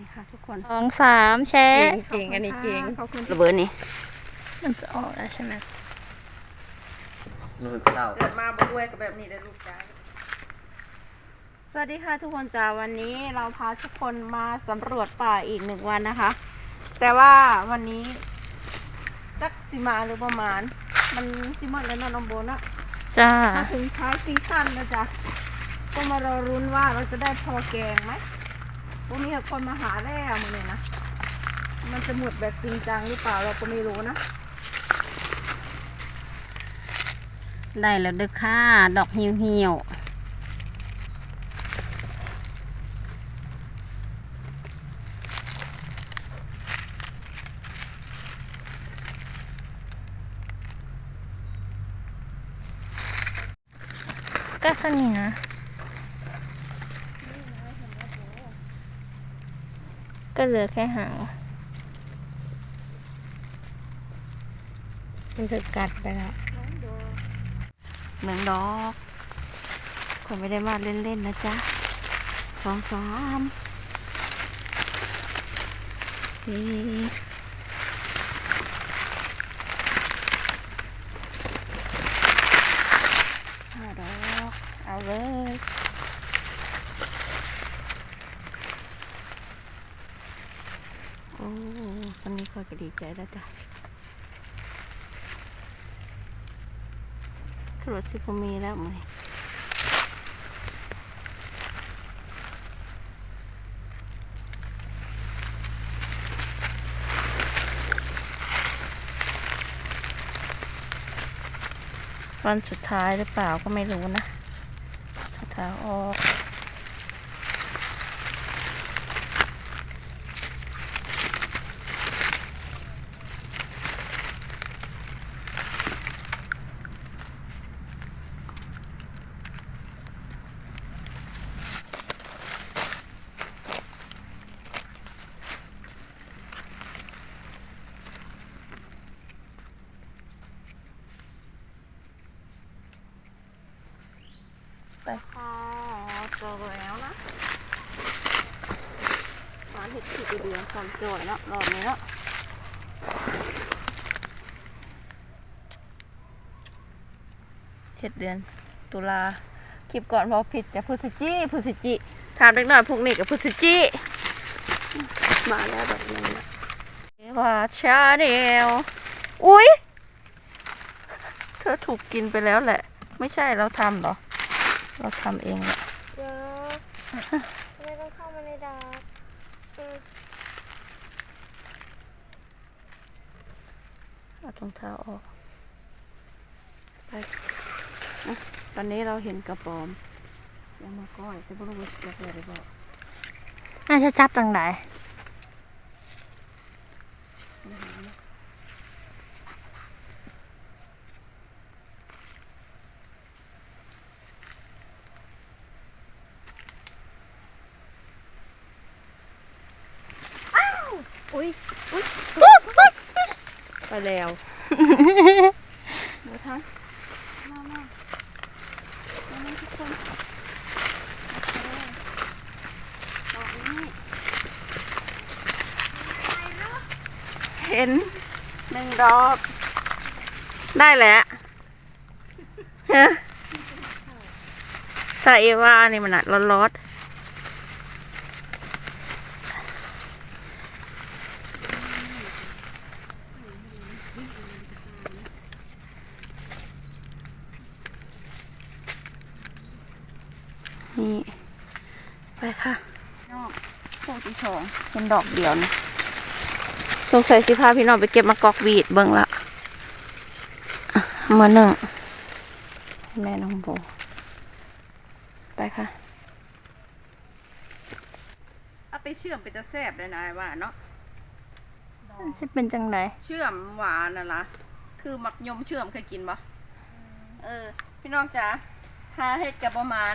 นี่ค่ะทุกคนสองสามแชะเก่งอันนี้เก่งขอบคุณระเบิดนี่มันจะออกแล้วใช่ไหมนู่นเต่าเกิดมาบ่ด้วยกับแบบนี้ได้ลูกจ้าสวัสดีค่ะทุกคนจ้าวันนี้เราพาทุกคนมาสำรวจป่าอีกหนึ่งวันนะคะ แต่ว่าวันนี้จักสิมาหรือประมาณ มันสิหมดแล้วเนอนน้องโบเนอะจ้ามาถึงท้ายซีซั่นแล้วจ้ะก็มารอรุ้นว่าเราจะได้พอแกงไหม พวกนี้คนมาหาแล้วมึงเนี่ยนะ มันจะหมดแบบจริงจังหรือเปล่าเราก็ไม่รู้นะ ได้แล้วเด้อค่ะ ดอกเหี่ยวเหี่ยวก็สนินะ ก็เหลือแค่หาง มันจะกัดไปแล้วเหนึ่งดอกคนไม่ได้มาเล่นๆนะจ๊ะสองสามสี่ห้าดอก เอาเลย โอ้ ตอนนี้ค่อยก็ดีใจแล้วจ้ะตรวจสิพมีแล้วมั้ยวันสุดท้ายหรือเปล่าก็ไม่รู้นะสุดท้าออก ไปค่ะเจอแล้วนะร้านเห็ดขีดเดือนความจอยเนาะรอบนี้เนาะเจ็ดเดือน ตุลาคลิปก่อนพอผิดจากพฤศจิพฤศจิถามเล็กน่อยพวกนี้กับพฤศจิมาแล้วแบบนี้นะว่าชาแนลอุ้ยเธอถูกกินไปแล้วแหละ ไม่ใช่เราทำหรอ เราทำเองแหละเดี๋ยวไม่ต้องเข้ามาในดาร์กอืมเอารองเท้าออกไปอะตอนนี้เราเห็นกระป๋อมยังมาก้อยแต่ไม่รู้ว่าจะเปิดหรือเปล่าน่าจะจับตังไหน อุ้ยอุ้ยไปแล้วมาทันมามามามาทุกคนดอกนี้เห็นหนึ่งดอก ได้แล้วฮะถ้าเอว่านี่มันอะร้อนๆนี่ ไปค่ะนอกพวกที่สองเป็น ดอกเดียวนะสงสัยสิพาพี่น้องไปเก็บมะกอกวีดเบิ่งละอะมาหนึ่งให้แม่น้องโบไปค่ะ เอาไปเชื่อมเป็นจะแซ่บเลยนะว่าเนาะจะเป็นจังไหนเชื่อมหวานน่ะล่ะคือมักยมเชื่อมเคยกินปะเออ พี่น้องจ๋าหาเห็ดกับประมาณ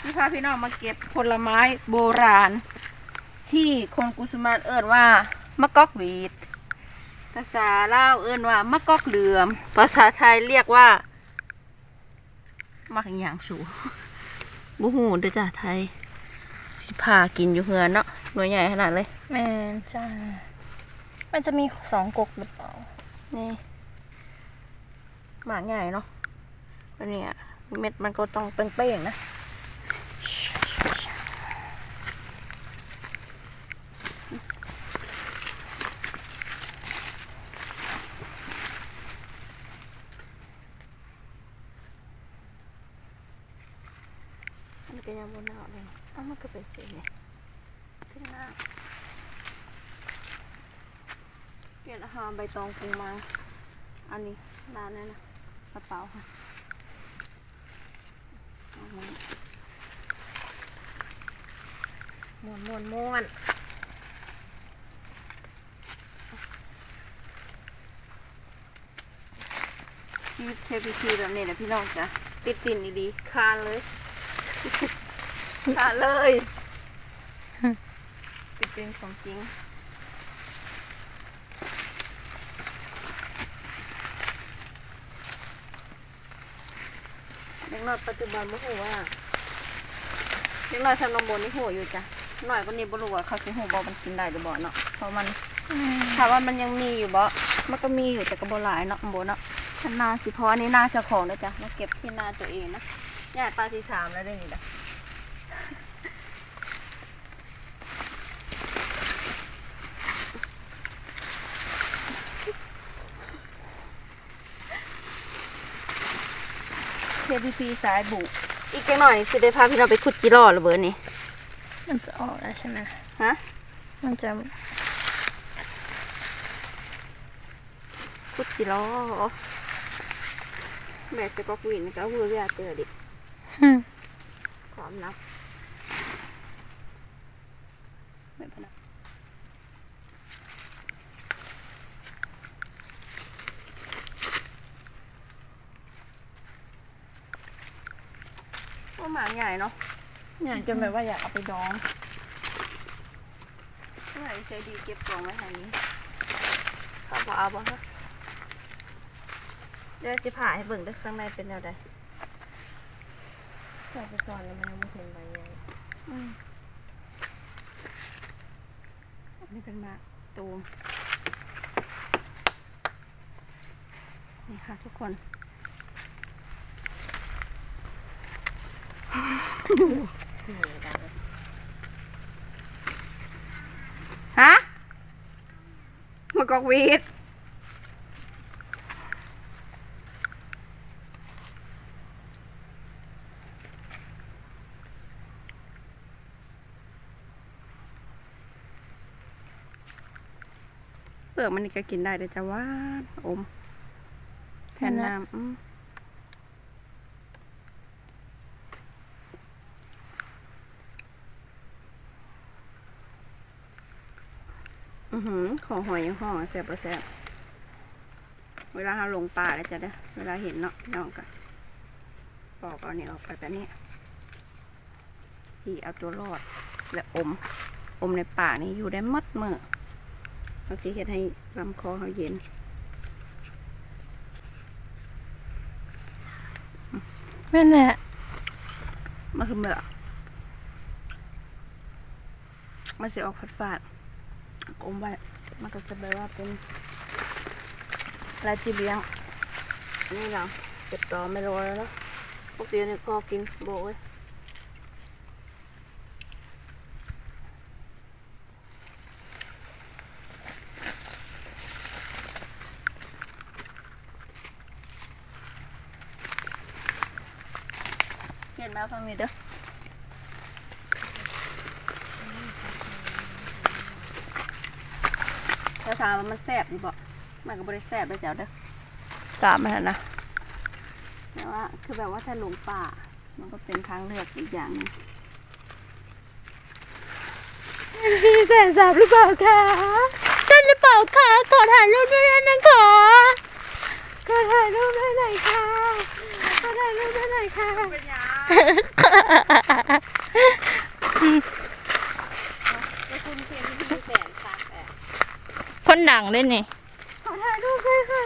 ที่พาพี่น้องมาเก็บผลไม้โบราณ ที่คนกุสุมานเอิ้นว่ามะกอกหวีด ภาษาลาวเอิ้นว่ามะกอกเหลือม ภาษาไทยเรียกว่ามักอย่างสูบูฮูเด้อจ้าไทยสสิพากินอยู่เฮือนเนาะหน่วยใหญ่ขนาดเลยแม่นจ้า มันจะมีสองกกหรือเปล่า นี่หมากใหญ่เนาะอันนี้อะเม็ดมันก็ต้องเป้งๆนะ มันก็ยังบนหนาวเลยเอ้ามันก็เป็นสีนี่ขึ้นหน้าเปลี่ยนอาหารใบตองปูมา อันนี้ร้านนั้นนะกระเป๋าค่ะเอาไว้ม่วนม่วนม่วนชีวิตเทพีพีแบบนี้นะพี่น้องจ้ะติดตินดีๆคานเลย คานเลยติดตินของจริงเด็กน้อยปัจจุบันไม่หูว่าเด็กน้อยทำนมบนนี่หูอยู่จ้ะหน่อยก็นี่บ่รู้ว่าเขาสิหูบ่มันกินได้หรือบ่เนาะเพราะมันถามว่ามันยังมีอยู่บ่มันก็มีอยู่แต่ก็บ่หลายเนาะบ่เนาะฉันนาสิเพราะอันนี้นาเจ้าของนะจ๊ะมาเก็บที่นาตัวเองนะย่าปลาที่สามแล้วได้นี่นะ เคพีพีสายบุอีกแค่หน่อยสิได้พาพี่เราไปขุดจิโร่หรือเบอร์นี่มันจะออกแล้วใช่ไหมฮะมันจะขุดจิโร่แม่จะก็วินก็เวอร์เวียเจอดิฮึ่มความนับไม่เป็น ไรว่าหมาใหญ่เนาะใหญ่จนแบบว่าอยากเอาไปดองเมื่อไหร่ใจดีเก็บกล่องไว้ทางนี้ข้าวปลาเอาบ่ฮะเดี๋ยวจะผ่าให้เบิ่งด้วยข้างในเป็นแนวใดใส่ไปก่อนแล้วมันยังไม่เห็นใบใหญ่อืมอันนี้เป็นหมากตูมนี่ค่ะทุกคน ฮะมากอกวีดเปลือกมันนี่ก็กินได้เลยจ้ะว่าอมแทนน้ำ อืมอือหือของหอยยังห่อแซ่บปะแซ่บเวลาเราลงป่าแล้วจะได้เวลาเห็นเนาะพี่น้องกันปอกเอาเนี่ยออกไปแบบนี้ที่เอาตัวรอดและอม อมในป่านี่อยู่ได้หมัดมือเราสิเฮ็ดให้ลำคอเขาเย็นแม่นแหละมันคือแบบมันจะออกฝาดฝาด ๆอมไว้มันก็จะแบบว่าเป็นลายจีเลี้ยงนี่เราเก็บต่อไม่รอแล้วเนาะปกติเนี่ยก็กินโบกเว้ยเห็นไหมฟังนี่เด้อถ้าถามว่ามันแซ่บดีบ่มันก็บ่ได้แซ่บได้เจ้าเด้อสามมันหั่นนะแต่ว่าคือแบบว่าถ้าหลงป่า มันก็เป็นทางเลือกอีกอย่างหนึงพี่แสนสามหรือเปล่าคะใช่หรือเปล่าคะขอถ่ายรูปด้วยนะคะขอถ่ายรูปด้วยหน่อยค่ะขอถ่ายรูปด้วยหน่อยค่ะ เป็นหยังก็คุณเพียงที่แสนสามแปด คนดังเล่นนี่ขอถ่ายรูปด้วยค่ะ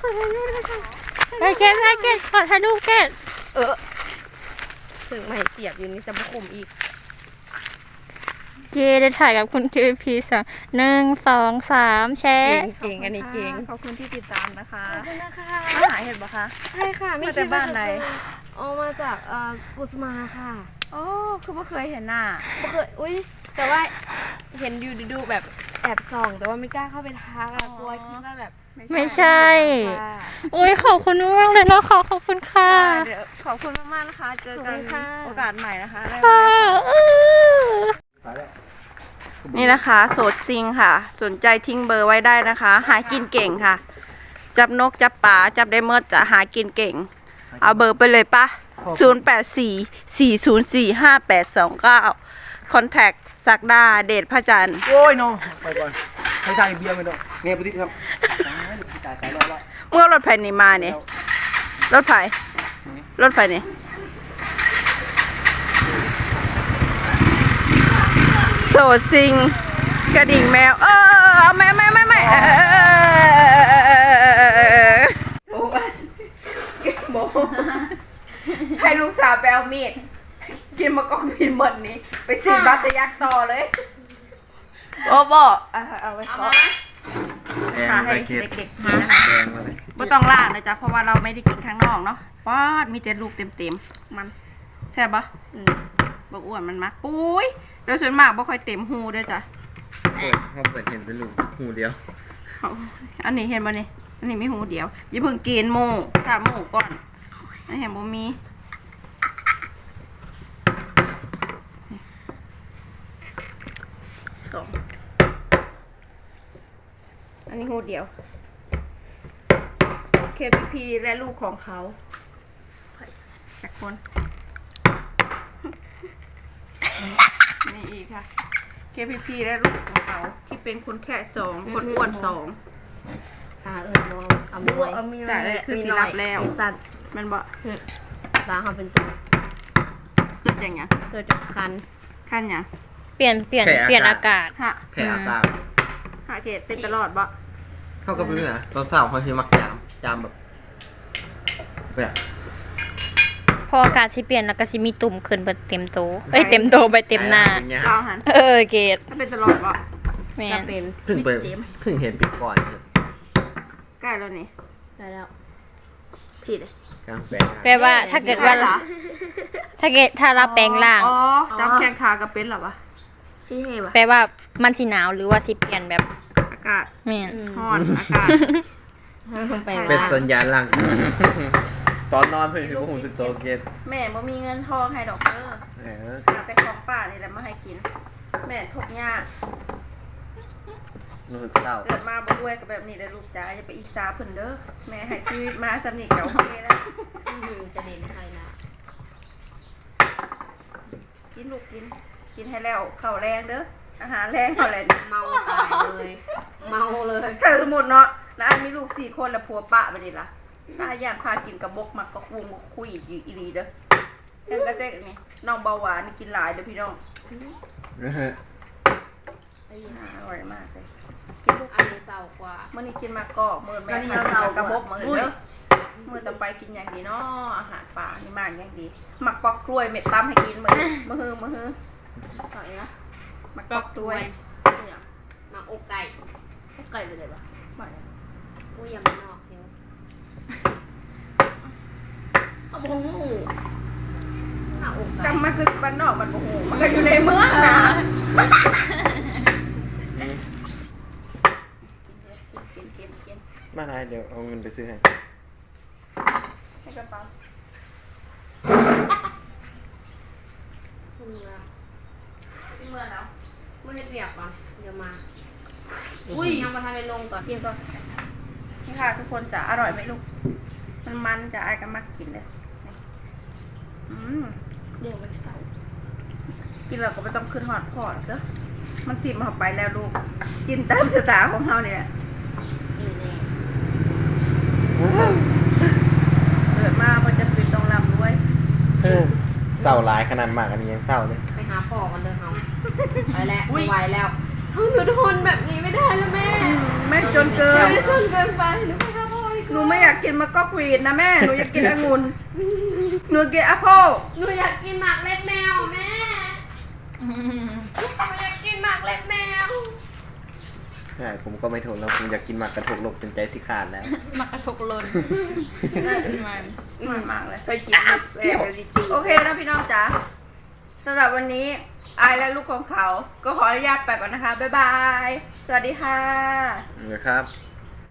ขอถ่ายรูปด้วยค่ะไปเกตไปเกตขอถ่ายรูปเกตเออถึงไม่เสียบอยู่นี่จะบุคุมอีกเย้ได้ถ่ายกับคุณ KVP สองหนึ่งสองสามแชเก่ร์งเก่งอันนี้เก่งขอบคุณที่ติดตามนะคะขอบคุณนะคะมาหาเห็ดปะคะ ใช่ค่ะมาจากบ้านไหน เอามาจากเอ่อกุสมาค่ะอ๋อคือไม่เคยเห็นหน้า บ่เคยอุ้ย แต่ว่าเห็นอยู่ดูๆแบบแอบส่อง แต่ว่าไม่กล้าเข้าไปทักอะกลัวคิดว่าแบบไม่ใช่ ค่ะอุ้ยขอบคุณมากเลยนะคะขอบคุณค่ะ เดี๋ยวขอบคุณมากๆนะคะ เจอกันขอบคุณค่ะ โอกาสใหม่นะคะบ๊ายค่ะบายค่ะอื้อ นี่นะคะ โสดซิงค่ะ สนใจทิ้งเบอร์ไว้ได้นะคะ หากินเก่งค่ะ จับนกจับป่าจับได้เมื่อจะหากินเก่ง เอาเบอร์ไปเลยปะ0 8 4 4 0 4 5 8 2 9คอนแทค สักดาเดชพระจันทร์โอ้ยน้องไปก่อนให้ทางเบียร์ไปน้องเนี่ยปฏิครับตายตายรอละเมื่อรถไฟนี่มาเนี่ยรถไฟรถไฟนี่โสดซิงกระดิ่งแมว เออเอาแม่แม่แม่แม่เออโอ้ยโมให้ลูกสาวไปเอามีด กินมากองพินหมดนี้ ไปสีบัตรยักษ์ต่อเลยโอ้บอกเอาไว้ก่อนหาให้เด็กๆกินนะคะแดงมาเลยไม่ต้องล่างนะจ๊ะเพราะว่าเราไม่ได้กินข้างนอกเนาะป๊าดมีแต่ลูกเต็มๆมันแซ่บปะอืมบกอ้วนมันมักปุ้ยโดยส่วนมากบ่ค่อยเต็มหูเด้วยจ้ะเปิดเขาเปิดเห็นเป็นลูกหูเดียวเอาอันนี้เห็นบ่นี่อันนี้มีหูเดียวอย่าเพิ่งกินหมูถามหมูก่อนอันนี้เห็นบ่มีสองอั นนี้หูเดียว KPP และลูกของเขาจากคนนี่อีกค่ะ KPP และลูกของเขาที่เป็นคนแค่สองคนอ้วนสองตาเอิญมองเอามวยแต่เลยคือสีรับแล้วสัตว์มันบอกตาเขาเป็นตัวจุดอย่างเงี้ยเกิดจากคันขั้นอย่างเปลี่ยนเปลี่ยนเปลี่ยนอากาศฮะแผ่อากาศหาเกตเป็นตลอดบ่ เท่ากับเป็นนะตอนสาวเขาคือมักจามจามแบบแบบพออากาศสิเปลี่ยนแล้วก็สิมีตุ่มขึ้นเบิดเต็มโตะเอ้ยเต็มโตะไปเต็มหน้า อย่างเงี้ยเราหันเออเกดถ้าเป็นตลอดบ่แม่จะนเป็นเพิ่งไปเพิ่งเห็นปีก่อนใกล้แล้วนี่ได้แล้วผิดเลยกลางแปลงแปลว่าถ้าเกิดว่าใช่เหรอถ้าเกิดถ้าเราแปลงร่าง อ๋อจำแข้งขากับเป็นเหรอวะพี่เห็นปะแปลว่ามันสิหนาวหรือว่าสิเปลี่ยนแบบอากาศแม่นร้อนอากาศไปเป็นว่า สัญญาณหลัง ตอนนอนเพิ่งคือหูสึกโตเกตแม่บ่มีเงินทองให้ดอกเด้อเออหาแต่ของป่านี่แหละมาให้กิน แม่ทุกข์ยาก รู้สึกเศร้าเกิดมาบ่รวยกับแบบนี้เลยลูกจ๋าอย่าไปอิจฉาเพิ่นเด้อแม่ให้ชีวิตมาสำนิกเก่าโอเคแล้วจะเด่นใครนะกินลูกกิน กินให้แล้วข้าวแรงเด้ออาหารแรงเท่าไหร่เมาตายเลย เมาเลยถ้าสมมติเนาะแล้วอันมีลูกสี่คนแล้วผัวปะไปดิล่ะถ้าอยากพากินกระบกมักก็คุงก็คุยอยู่อีดีเด้อยังก็จะนี่น้องเบาหวานนี่กินหลายเด้อพี่น้องอ่าอร่อยมากเลยกินลูกอันนี้เศร้ากว่ามื่อนี้กินมากก็มื่อแม่ทานข้าวกระบอกมือเด้อมื่อต่อไปกินอย่างดีเนาะอาหารป่านี่มากอย่างดีหมักปอกกล้วยเม็ดตำให้กินมือมือฮือมือฮือต่อยนะหมักปอกกล้วยมาอกไก่ ไก่เลยเลยวะไม่อุ้ยยังไม่นอกเดียวเอาบงหูมาอกไก่จำมันคือบ้านนอกมันโอ้โหมันก็อยู่ในเมืองนะกินกินกินมาได้เดี๋ยวเอาเงินไปซื้อให้ให้กระเป๋าเมื่อที่เมืองแล้ว เมื่อเฮ็ดเวียกก่อนเดี๋ยวมา อุ้ย ยัง มาทานในลงก่อนกินก่อนนี่ค่ะทุกคนจะอร่อยไหมลูก มันมันจะอายกันมากกินเลยนี่อืมเดี๋ยวมันเศร้ากินแล้วก็ไม่ต้องขึ้นหอดพอดเด้อมันติดมาไปแล้วลูก กินตามสไตล์ของเราเนี่ยนี่แน่เกิดมามันจะเป็นต้องรำด้วยเศร้าหลายขนาดมากอันนี้ยังเศร้าเลยไปหาพ่อกันเด้อเฮาไปแล้วไม่ไหวแล้วเฮา หนูทนแบบนี้ไม่ได้แล้วแม่แม่จนเกิน ไม่นเกินไปหนูไปหาพ่อดีกหนูไม่อยากกินมะกอกวีดนะแม่ หนูอยากกินองุ่น หนูกินแอปเปิ้ลหนูอยากกินหมากเล็บแมวแม่หนูอยากกินหมากเล็บแมวใช่ผมก็ไม่ทนแล้วผมอยากกินหมากกระทกลกจนใจสิขาดแล้วหมากกระทกลนมันมันมากเลยเคยกินแบบโอเคนะพี่น้องจ๋าสำหรับวันนี้ อายและลูกของเขา ก็ขออนุญาตไปก่อนนะคะ บ๊ายบาย สวัสดีค่ะ นะครับ